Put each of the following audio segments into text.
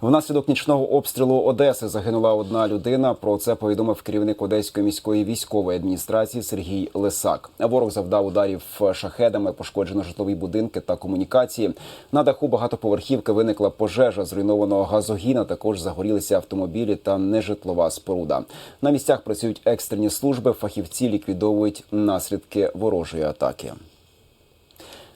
Внаслідок нічного обстрілу Одеси загинула одна людина. Про це повідомив керівник Одеської міської військової адміністрації Сергій Лисак. Ворог завдав ударів шахедами, пошкоджено житлові будинки та комунікації. На даху багатоповерхівки виникла пожежа зруйнованого газогіна. Також загорілися автомобілі та нежитлова споруда. На місцях працюють екстрені служби. Фахівці ліквідовують наслідки ворожої атаки.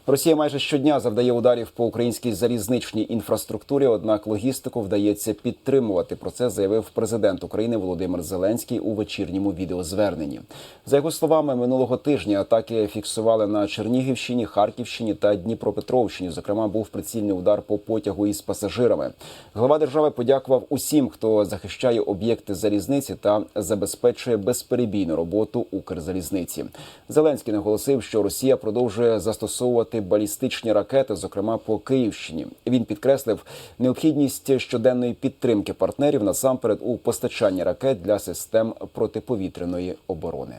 Росія майже щодня завдає ударів по українській залізничній інфраструктурі. Однак логістику вдається підтримувати. Про це заявив президент України Володимир Зеленський у вечірньому відеозверненні. За його словами, минулого тижня атаки фіксували на Чернігівщині, Харківщині та Дніпропетровщині. Зокрема, був прицільний удар по потягу із пасажирами. Глава держави подякував усім, хто захищає об'єкти залізниці та забезпечує безперебійну роботу Укрзалізниці. Зеленський наголосив, що Росія продовжує застосовувати балістичні ракети, зокрема по Київщині. Він підкреслив необхідність щоденної підтримки партнерів насамперед у постачанні ракет для систем протиповітряної оборони.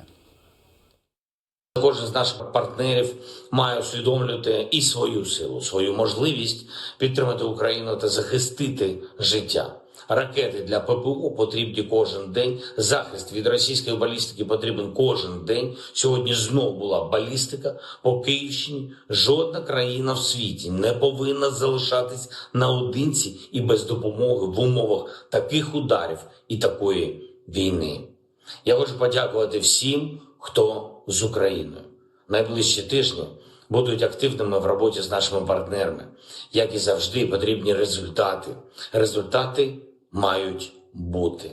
Кожен з наших партнерів має усвідомлювати і свою силу, свою можливість підтримати Україну та захистити життя. Ракети для ППО потрібні кожен день. Захист від російської балістики потрібен кожен день. Сьогодні знов була балістика по Київщині. Жодна країна в світі не повинна залишатись наодинці і без допомоги в умовах таких ударів і такої війни. Я хочу подякувати всім, хто з Україною. Найближчі тижні будуть активними в роботі з нашими партнерами. Як і завжди, потрібні результати. Результати мають бути.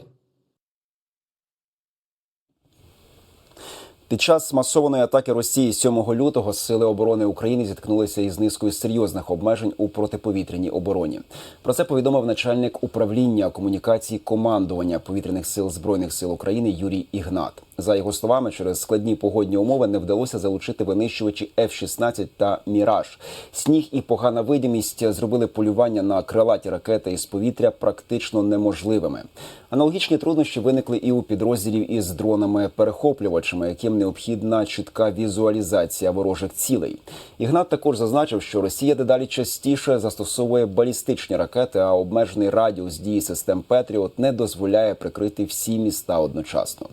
Під час масованої атаки Росії 7 лютого сили оборони України зіткнулися із низкою серйозних обмежень у протиповітряній обороні. Про це повідомив начальник управління комунікації командування повітряних сил збройних сил України Юрій Ігнат. За його словами, через складні погодні умови не вдалося залучити винищувачі F-16 та Міраж. Сніг і погана видимість зробили полювання на крилаті ракети із повітря практично неможливими. Аналогічні труднощі виникли і у підрозділів із дронами-перехоплювачами, яким необхідна чітка візуалізація ворожих цілей. Ігнат також зазначив, що Росія дедалі частіше застосовує балістичні ракети, а обмежений радіус дії систем Петріот не дозволяє прикрити всі міста одночасно.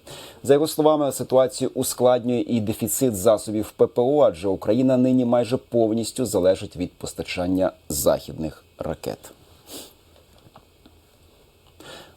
За його словами, ситуацію ускладнює і дефіцит засобів ППО, адже Україна нині майже повністю залежить від постачання західних ракет.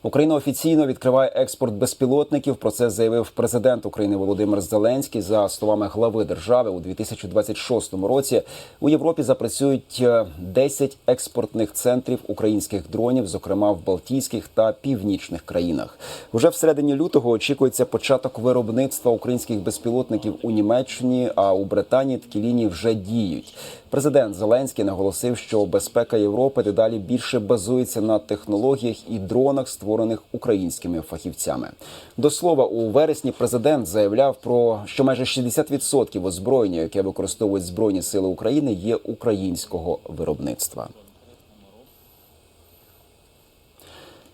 Україна офіційно відкриває експорт безпілотників. Про це заявив президент України Володимир Зеленський. За словами глави держави, у 2026 році у Європі запрацюють е, 10 експортних центрів українських дронів, зокрема в Балтійських та північних країнах. Уже в середині лютого очікується початок виробництва українських безпілотників у Німеччині. А у Британії такі лінії вже діють. Президент Зеленський наголосив, що безпека Європи дедалі більше базується на технологіях і дронах, створених українськими фахівцями. До слова, у вересні президент заявляв про що майже 60% озброєння, яке використовують збройні сили України, є українського виробництва.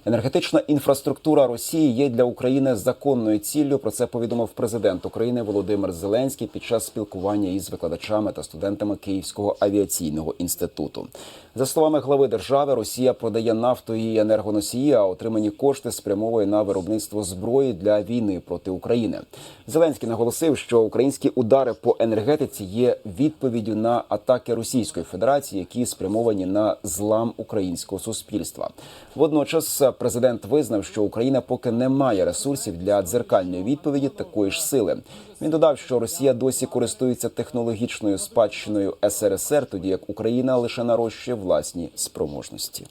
Енергетична інфраструктура Росії є для України законною ціллю. Про це повідомив президент України Володимир Зеленський під час спілкування із викладачами та студентами Київського авіаційного інституту. За словами глави держави, Росія продає нафту і енергоносії, а отримані кошти спрямовує на виробництво зброї для війни проти України. Зеленський наголосив, що українські удари по енергетиці є відповіддю на атаки Російської Федерації, які спрямовані на злам українського суспільства. Водночас президент визнав, що Україна поки не має ресурсів для дзеркальної відповіді такої ж сили. Він додав, що Росія досі користується технологічною спадщиною СРСР, тоді як Україна лише нарощує власні спроможності.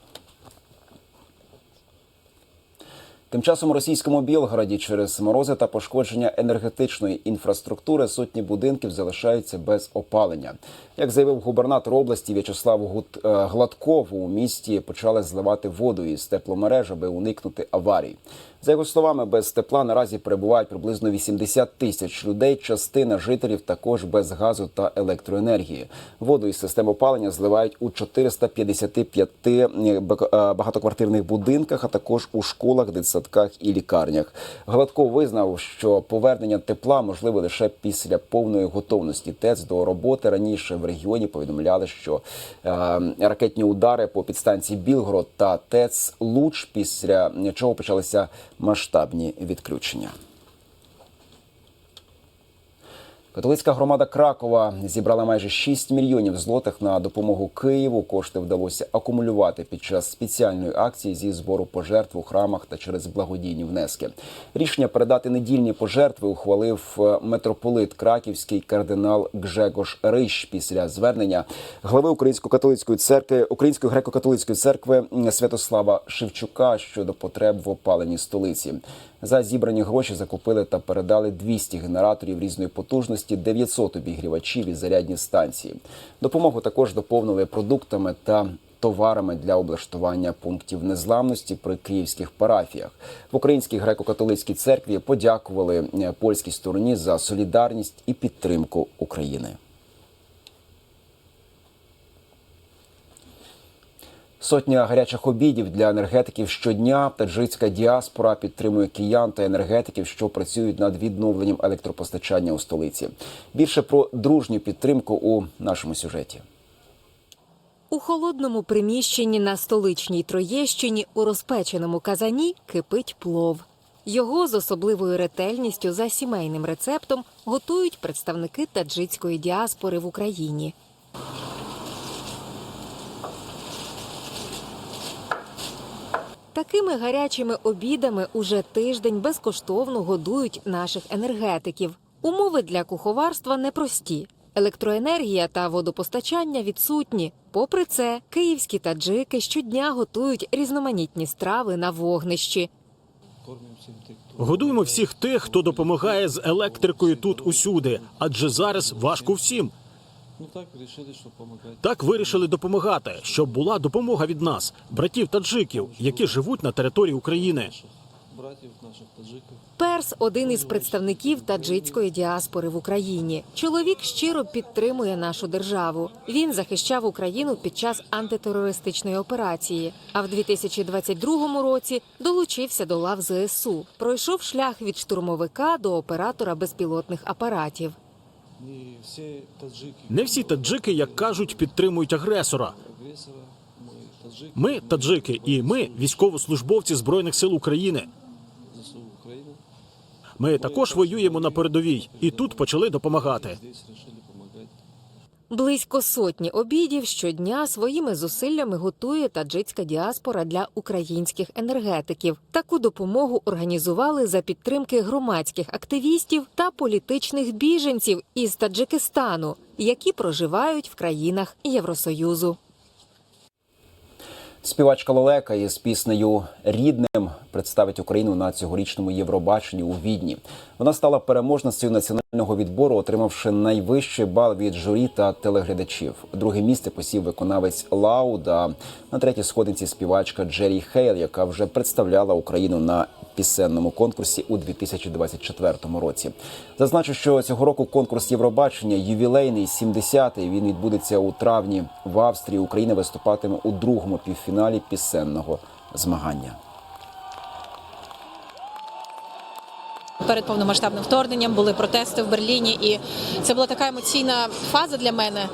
Тим часом у російському Білгороді через морози та пошкодження енергетичної інфраструктури сотні будинків залишаються без опалення. Як заявив губернатор області В'ячеслав е, Гладков, у місті почали зливати воду із тепломереж, аби уникнути аварій. За його словами, без тепла наразі перебувають приблизно 80 тисяч людей. Частина жителів також без газу та електроенергії. Воду із систем опалення зливають у 455 бак- е, багатоквартирних будинках, а також у школах, дитсадках гуртожитках і лікарнях. Гладко визнав, що повернення тепла можливе лише після повної готовності ТЕЦ до роботи. Раніше в регіоні повідомляли, що е, ракетні удари по підстанції Білгород та ТЕЦ Луч, після чого почалися масштабні відключення. Католицька громада Кракова зібрала майже 6 мільйонів злотих на допомогу Києву. Кошти вдалося акумулювати під час спеціальної акції зі збору пожертв у храмах та через благодійні внески. Рішення передати недільні пожертви ухвалив е, митрополит Краківський кардинал Гжегош Рищ після звернення глави Української католицької церкви Української греко-католицької церкви Святослава Шевчука щодо потреб в опаленні столиці. За зібрані гроші закупили та передали 200 генераторів різної потужності, 900 обігрівачів і зарядні станції. Допомогу також доповнили продуктами та товарами для облаштування пунктів незламності при київських парафіях. В Українській греко-католицькій церкві подякували е, польській стороні за солідарність і підтримку України. Сотня гарячих обідів для енергетиків щодня. Таджицька діаспора підтримує киян та енергетиків, що працюють над відновленням електропостачання у столиці. Більше про дружню підтримку у нашому сюжеті. У холодному приміщенні на столичній Троєщині у розпеченому казані кипить плов. Його з особливою ретельністю за сімейним рецептом готують представники таджицької діаспори в Україні. Такими гарячими обідами уже тиждень безкоштовно годують наших енергетиків. Умови для куховарства непрості. Електроенергія та водопостачання відсутні. Попри це, київські таджики щодня готують різноманітні страви на вогнищі. Годуємо всіх тих, хто допомагає з електрикою тут усюди, адже зараз важко всім. Ну так решили, что помогать Так вирішили допомагати, щоб була допомога від нас, братів таджиків, які живуть на території України. братьев, наших таджиков. Перс один із представників таджицької діаспори в Україні. Чоловік щиро підтримує нашу державу. Він захищав Україну під час антитерористичної операції. А в 2022 році долучився до лав ЗСУ. Пройшов шлях від штурмовика до оператора безпілотних апаратів. Не всі таджики, як кажуть, підтримують агресора. Ми таджики, і ми військовослужбовці збройних сил України. Ми також воюємо на передовій, і тут почали допомагати. Близько сотні обідів щодня своїми зусиллями готує таджицька діаспора для українських енергетиків. Таку допомогу організували за підтримки громадських активістів та політичних біженців із Таджикистану, які проживають в країнах Євросоюзу. Співачка Лелека із піснею Рідним представить Україну на цьогорічному Євробаченні у Відні. Вона стала переможницею національного відбору, отримавши найвищий бал від журі та телеглядачів. Друге місце посів виконавець Лауда. На третій сходинці співачка Джері Хейл, яка вже представляла Україну на пісенному конкурсі у 2024 році. Зазначу, що цього року конкурс Євробачення ювілейний 70-й. Він відбудеться у травні в Австрії. Україна виступатиме у другому півфіналі пісенного змагання. Перед повномасштабним вторгненням були протести в Берліні, і це була така емоційна фаза для мене,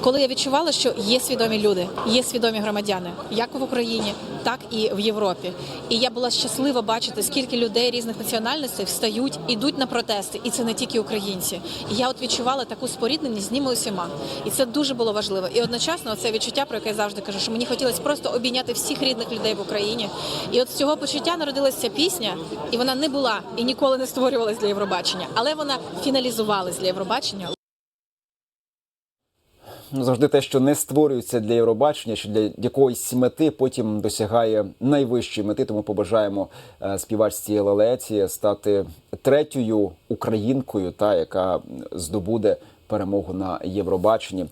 коли я відчувала, що є свідомі люди, є свідомі громадяни, як в Україні, так і в Європі. І я була щаслива бачити, скільки людей різних національностей встають, ідуть на протести, і це не тільки українці. І я от відчувала таку спорідненість з ними усіма, і це дуже було важливо. І одночасно це відчуття, про яке я завжди кажу, що мені хотілося просто обійняти всіх рідних людей в Україні. І от з цього почуття народилася пісня, і вона не була і ніколи не створювалась для Євробачення, але вона фіналізувалась для Євробачення завжди те, що не створюється для Євробачення, що для якоїсь мети потім досягає найвищої мети. Тому побажаємо е, співачці Лелеці стати третьою українкою, та яка здобуде перемогу на Євробаченні.